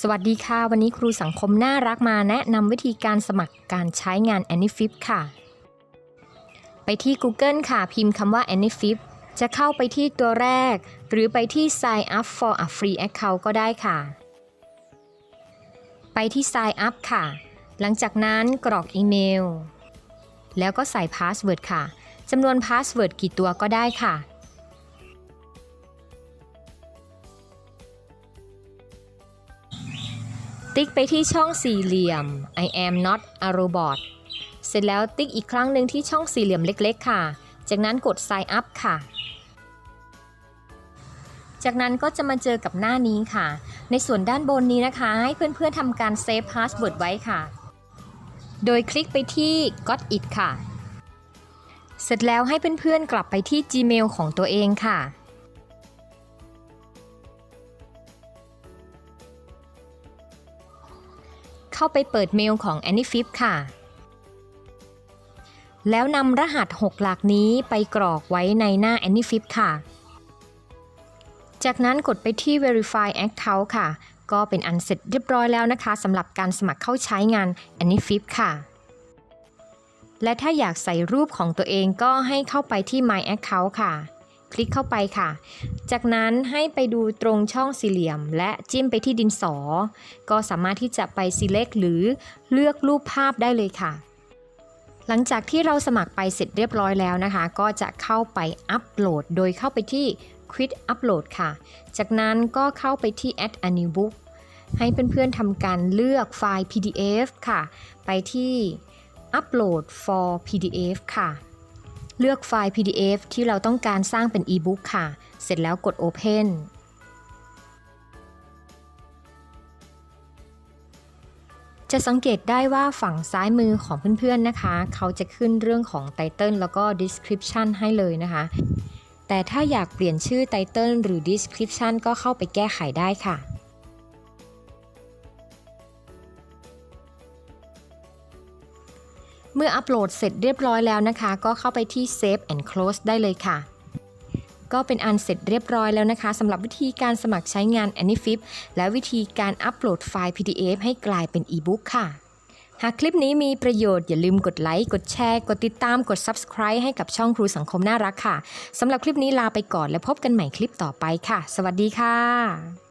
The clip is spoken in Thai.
สวัสดีค่ะ วันนี้ครูสังคมน่ารักมาแนะนำวิธีการสมัครการใช้งาน AnyFip ค่ะ ไปที่ Google ค่ะ พิมพ์คำว่า AnyFip จะเข้าไปที่ตัวแรก หรือไปที่ Sign up for a free account ก็ได้ค่ะ ไปที่ Sign up ค่ะ หลังจากนั้นกรอกอีเมล แล้วก็ใส่พาสเวิร์ดค่ะจำนวนพาสเวิร์ดกี่ตัวก็ได้ค่ะ ติ๊กไปที่ช่องสี่เหลี่ยม I am not a robot เสร็จแล้วติ๊กอีกครั้งหนึ่งที่ช่องสี่เหลี่ยมเล็ก ๆ ค่ะ จากนั้นกด sign up ค่ะ จากนั้นก็จะมาเจอกับหน้านี้ค่ะ ในส่วนด้านบนนี้นะคะ ให้เพื่อนๆทำการเซฟพาสเวิร์ดไว้ค่ะ โดยคลิกไปที่ got it ค่ะ เสร็จแล้วให้เพื่อนๆกลับไปที่ Gmail ของตัวเองค่ะ เข้าไปเปิดเมลของ AnyFip ค่ะ แล้วนำรหัส 6 หลักนี้ไปกรอกไว้ในหน้า AnyFip ค่ะ จากนั้นกดไปที่ Verify Account ค่ะ ก็เป็นอันเสร็จเรียบร้อยแล้วนะคะสำหรับการสมัครเข้าใช้งาน AnyFip ค่ะ และถ้าอยากใส่รูปของตัวเองก็ให้เข้าไปที่ My Account ค่ะ คลิกเข้าไปค่ะ จากนั้นให้ไปดูตรงช่องสี่เหลี่ยม และจิ้มไปที่ดินสอ ก็สามารถที่จะไป select หรือเลือกรูปภาพได้เลยค่ะ หลังจากที่เราสมัครไปเสร็จเรียบร้อยแล้วนะคะ ก็จะเข้าไปอัปโหลด โดยเข้าไปที่ Quit Upload ค่ะ จากนั้นก็เข้าไปที่ Add a new book ให้เพื่อนๆทำการเลือกไฟล์ PDF ค่ะ ไปที่ Upload for PDF ค่ะ เลือกไฟล์ PDF ที่เราต้องการสร้างเป็น e-book ค่ะ เสร็จแล้วกด Open จะสังเกตได้ว่าฝั่งซ้ายมือของเพื่อนๆนะคะ เขาจะขึ้นเรื่องของไตเติลแล้วก็ description ให้เลยนะคะ แต่ถ้าอยากเปลี่ยนชื่อไตเติลหรือ description ก็เข้าไปแก้ไขได้ค่ะ เมื่ออัปโหลดเสร็จเรียบร้อยแล้วนะคะ ก็เข้าไปที่ Save and Close ได้เลยค่ะ ก็เป็นอันเสร็จเรียบร้อยแล้วนะคะสำหรับวิธีการสมัครใช้งาน AnyFip และวิธีการอัปโหลดไฟล์ PDF ให้กลายเป็น e-book ค่ะหากคลิปนี้มีประโยชน์อย่าลืมกดไลค์ กดแชร์ กดติดตาม กด Subscribe ให้กับช่องครูสังคมน่ารักค่ะ สำหรับคลิปนี้ลาไปก่อนและพบกันใหม่คลิปต่อไปค่ะ สวัสดีค่ะ